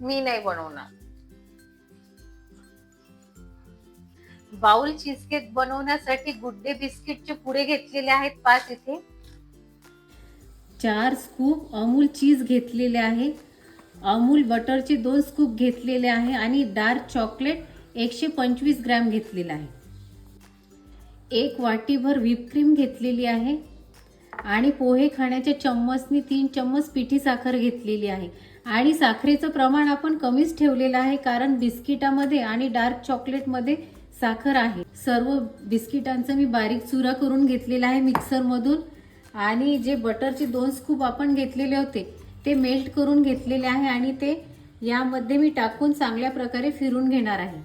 मी नाही बनवणार. Bowl cheese cake बनवण्यासाठी गुड्डे बिस्किटचे पुढे घेतलेले आहेत पाच इथे चार स्कूप अमूल चीज घेतलेले आहे. अमूल बटरचे दोन स्कूप घेतलेले आहे आणि डार्क चॉकलेट एकशे पंचवीस ग्रॅम घेतलेला आहे. एक वाटीभर व्हिप क्रीम घेतलेली आहे. आणि पोहे खाण्याच्या चम्मचनी तीन चम्मच पिठी साखर घेतलेली आहे. आणि साखरेचं प्रमाण आपण कमीच ठेवलेलं आहे कारण बिस्किटामध्ये आणि डार्क चॉकलेटमध्ये साखर आहे. सर्व बिस्किटांचं मी बारीक चुरा करून घेतलेला आहे मिक्सरमधून. आणि जे बटरचे दोन स्कूप आपण घेतलेले होते ते मेल्ट करून घेतलेले आहे आणि ते यामध्ये मी टाकून चांगल्या प्रकारे फिरून घेणार आहे.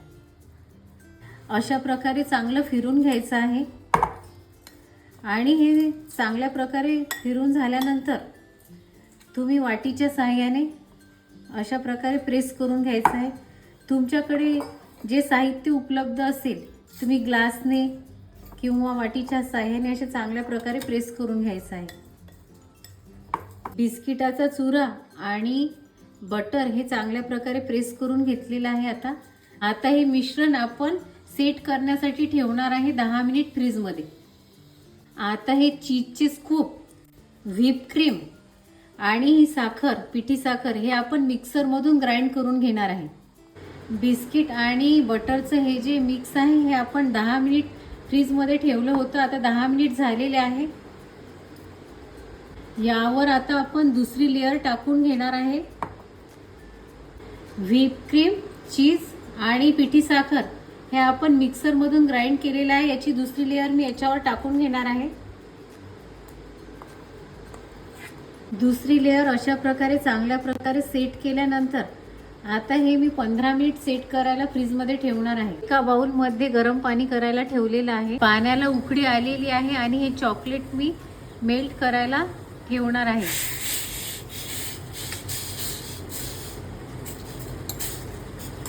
अशा प्रकारे चांगलं फिरून घ्यायचं आहे. आणि हे चांगल्या प्रकारे फिरून झाल्यानंतर तुम्ही वाटीच्या साहाय्याने अशा प्रकारे प्रेस करून घ्यायचं आहे. तुमच्याकडे जे साहित्य उपलब्ध असेल तुम्ही ग्लासने किंवा वाटीच्या साह्याने अशा चांगल्या प्रकारे प्रेस करून घ्यायचं आहे. बिस्किटाचा चुरा आणि बटर हे चांगल्या प्रकारे प्रेस करून घेतलेलं आहे आता. आता हे मिश्रण आपण सेट करण्यासाठी ठेवणार आहे दहा मिनिट फ्रीजमध्ये. आता हे चीजचे स्कूप व्हिप क्रीम आणि ही साखर पिठी साखर हे आपण मिक्सरमधून ग्राइंड करून घेणार आहे. बिस्किट आणि बटरचं हे जे मिक्स आहे हे आपण दहा मिनिट फ्रीजमध्ये ठेवलं होतं. आता दहा मिनिट झालेले आहे. यावर आता आपण दुसरी लेअर टाकून घेणार आहे. व्हिप क्रीम चीज आणि पिठी साखर. हे आपण मिक्सरमधून ग्राइंड केलेलं आहे. याची दुसरी लेअर मी याच्यावर टाकून घेणार आहे. दुसरी लेअर अशा प्रकारे चांगल्या प्रकारे सेट केल्यानंतर आता हे मी पंधरा मिनिट सेट करायला फ्रीजमध्ये ठेवणार आहे. एका बाउलमध्ये गरम पाणी करायला ठेवलेलं आहे. पाण्याला उकडी आलेली आहे आणि हे चॉकलेट मी मेल्ट करायला ठेवणार आहे.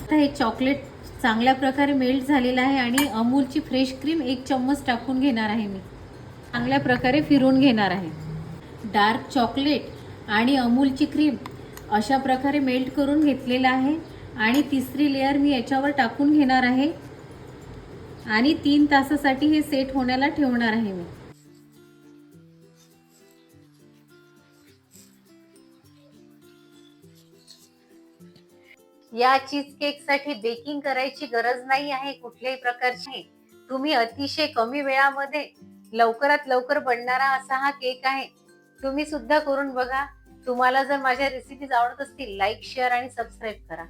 आता हे चॉकलेट चांगल्या प्रकारे मेल्ट झालेला आहे आणि अमूलची फ्रेश क्रीम एक चम्मच टाकून घेणार आहे मी. चांगल्या प्रकारे फिरून घेणार आहे. डार्क चॉकलेट आणि अमूलची क्रीम अशा प्रकारे मेल्ट करून घेतलेलं आहे. आणि तिसरी लेअर मी याच्यावर टाकून घेणार आहे. आणि तीन तासासाठी हे सेट होण्याला ठेवणार आहे मी. या चीज केकसाठी बेकिंग करायची गरज नाही आहे कुठल्याही प्रकारची. तुम्ही अतिशय कमी वेळामध्ये लवकरात लवकर बनणारा असा हा केक आहे. तुम्ही सुद्धा करून बघा. तुम्हाला जर माझ्या रेसिपीज आवडत असतील लाईक शेअर आणि सबस्क्राईब करा.